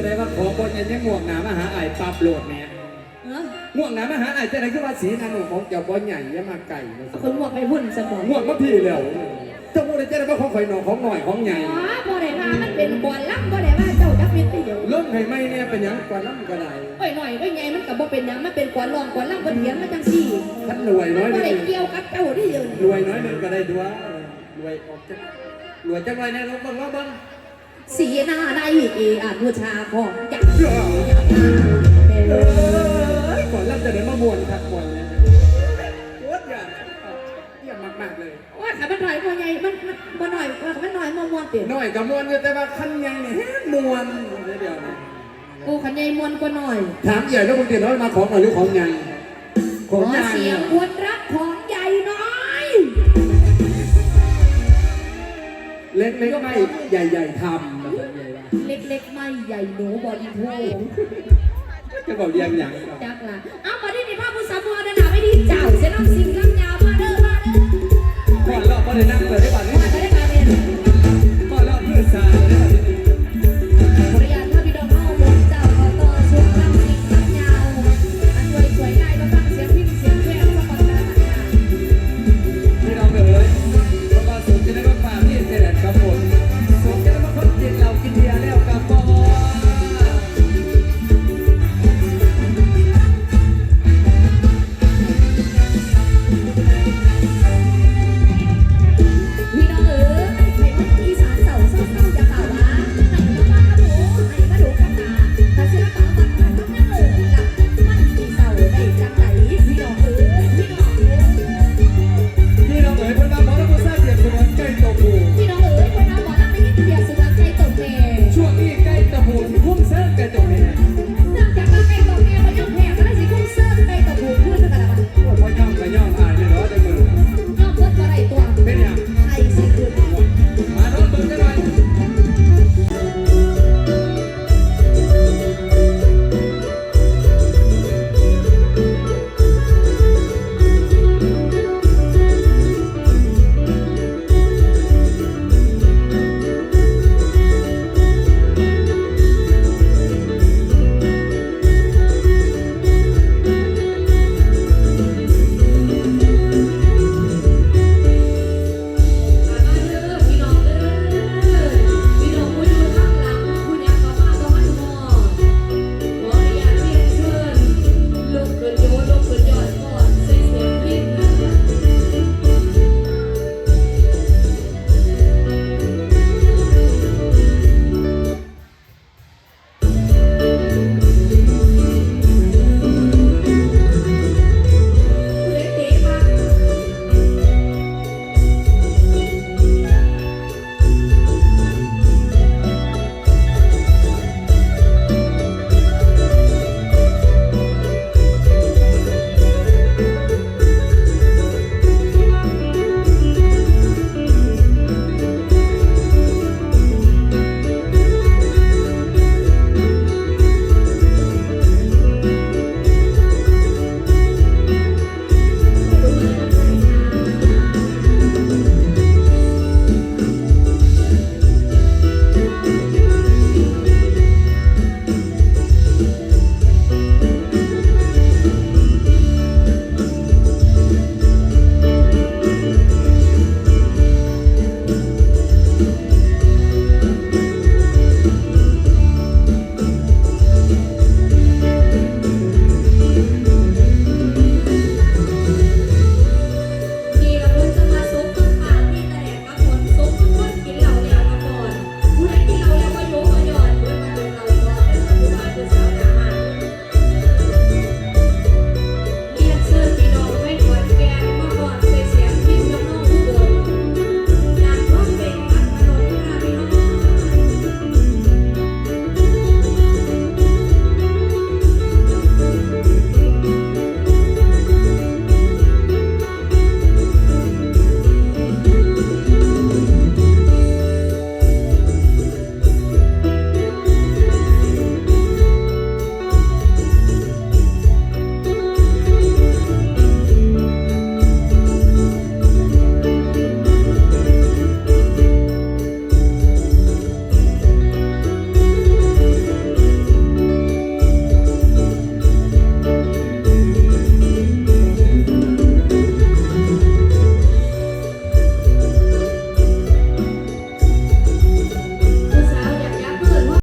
จะได้ว่าขอบนยันยังง่วงหนามาหาไอ้ายปรับโหลดแม่เออง่วงหนามาหาไอ้ายจะได้ขึ้นว่าสีนันของเจ้าบอลใหญ่อยามาไก่คนบอกไปพุ่นสมองง่วงมาพี่แล้วเจ้าพูดได้จะได้ว่าของข่อยหนอของหน่อยของใหญ่อ๋อบ่ได้ว่ามันเป็นบอลลังบ่ได้ว่าเจ้าจักเป็นประโยชน์เริ่มให้ไม่เนี่ยเป็นหยังกว่าน้ำก็ได้โอ้ยหน่อยโอ้ยใหญ่มันก็บ่เป็นหยังมันเป็นกวนรองกวนลังบ่เถียงมาจังซี่ท่านรวยน้อยบ่เลได้ยเกี่ยวกับเจ้าที่อยู่รวยน้อยหนึ่งก็ได้ด้วยรวยออกจากรวยจังไรเนี่ยลองเบังลองเบังสีหน้าได้ เออานุชาของจักเอ้เออยก่อนรับจะเดินมามวนครับมวนเนี่ยโคตรย่างเยี่ยมมากๆเลยว่าถ้ามันหน่อยบ่ใหญ่มันมันหน่อยว่ามันหน่อยมวนๆติน้อยกับมวนอยู่แต่ว่าขั้นใหญ่เนี่ยแฮะมวนเดี๋ยวนะกูขันใหญ่มวนกว่าหน่อย ถามใหญ่แล้วมึงเตียน้อยมาของหน่อยหรือของใหญ่ขของใหญ่เสียงควรรักของใหญ่น่อยเล็กเล็กไม่ใหญ่ใหญ่ทำ เล็กๆไม่ใหญ่หนูบริโภคจะบอกเรียงอย่างจักล่ะเอามาที่นี่ภาพผู้สาวบัวดานาไม่ดีเจ้าเส้นน้ำสิงลำยาวมาเด้อมาเด้อก่อนเราก็ได้นั่งเลยได้ป่ะ